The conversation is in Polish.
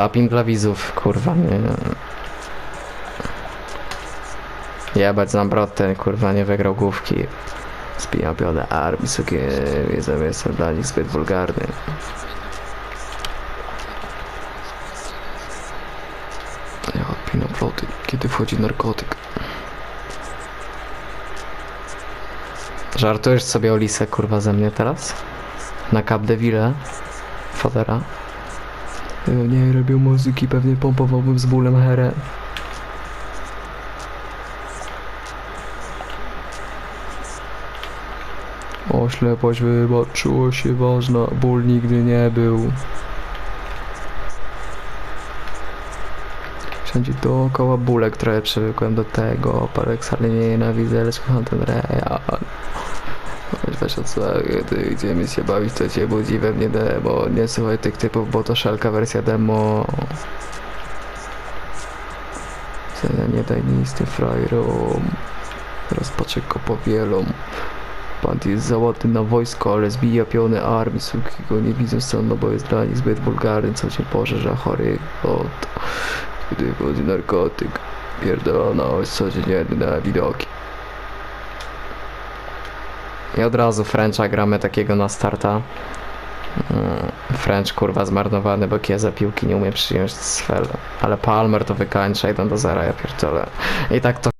Tapping dla widzów, kurwa, nie. Jebać Zambrotę, kurwa, nie wygrał główki. Spina piodę armii, sukie, zamiast dla nich zbyt wulgarny. Ja odpinam floty, kiedy wchodzi narkotyk. Żartujesz sobie o lisę, kurwa, ze mnie teraz? Na Capdeville? Fodera? Ja nie robił muzyki, pewnie pompowałbym z bólem herę. O, ślepość wybaczyło się ważna, ból nigdy nie był. Wszędzie dookoła bólek, trochę przywykłem do tego, Parek nie nienawidzę, lecz kocham ten real. Odsłagę, gdy idziemy się bawić, to cię budzi we mnie demo. Nie słuchaj tych typów, bo to szelka wersja demo. Cena nie daj nic tym frajerom. Go powielą. Pan jest załatny na wojsko, ale zbija piony armii, suki go nie widzą stąd, bo jest dla nich zbyt wulgarny, co cię pożerza chory od... Gdy wchodzi narkotyk, pierdolona oś codziennie na widoki. I od razu Frencha gramy takiego na starta. Mm, French kurwa zmarnowany, bo Kieza piłki nie umie przyjąć z Fel. Ale Palmer to wykańcza, 1 do 0, ja pierdolę. I tak to